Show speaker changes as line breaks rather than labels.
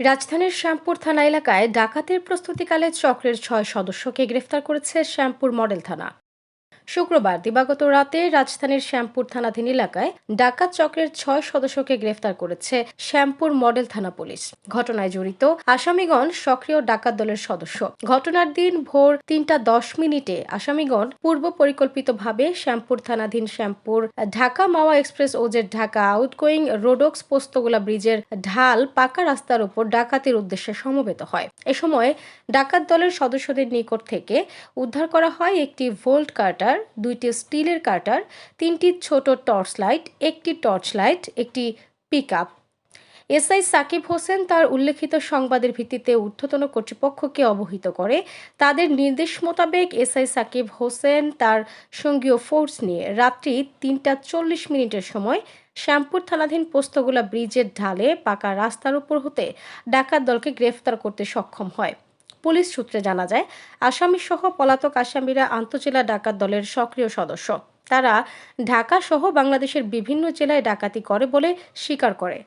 রাজধানীর শ্যামপুর থানা এলাকায় ডাকাতের প্রস্তুতিকালে চক্রের ছয় সদস্যকে গ্রেফতার করেছে শ্যামপুর মডেল থানা। শুক্রবার দিবাগত রাতে রাজধানীর শ্যামপুর থানাধীন এলাকায় ডাকাত চক্রের ছয় সদস্যকে গ্রেফতার করেছে শ্যামপুর মডেল থানা পুলিশ। ঘটনায় জড়িত আসামিগণ সক্রিয় ডাকাত দলের সদস্য। ঘটনার দিন ভোর তিনটা দশ মিনিটে আসামিগণ পূর্ব পরিকল্পিতভাবে শ্যামপুর থানাধীন শ্যামপুর, ঢাকা মাওয়া এক্সপ্রেস ওজের ঢাকা আউটগোয়িং রোডক্স পোস্তগোলা ব্রিজের ঢাল পাকা রাস্তার উপর ডাকাতির উদ্দেশ্যে সমবেত হয়। এ সময় ডাকাত দলের সদস্যদের নিকট থেকে উদ্ধার করা হয় একটি ভোল্ট কার্টার দুইটি স্টিলের কাটার, তিনটি ছোট টর্চ লাইট, একটি টর্চ লাইট, একটি pick up SI Sakib Hossain তার উল্লেখিত সংবাদের ভিত্তিতে ঊর্ধ্বতন কর্তৃপক্ষকে অবহিত করে। তাদের নির্দেশ মোতাবেক এসআই সাকিব হোসেন তার সঙ্গীয় ফোর্স নিয়ে রাত্রি তিনটা চল্লিশ মিনিটের সময় শ্যামপুর থানাধীন পোস্তগোলা ব্রিজের ঢালে পাকা রাস্তার উপর হতে ডাকাত দলকে গ্রেফতার করতে সক্ষম হয়। পুলিশ সূত্রে জানা যায় আসামি সহ পলাতক আসামিরা আন্তজেলা ডাকাত দলের সক্রিয় সদস্য। তারা ঢাকা সহ বাংলাদেশের বিভিন্ন জেলায় ডাকাতি করে বলে স্বীকার করে।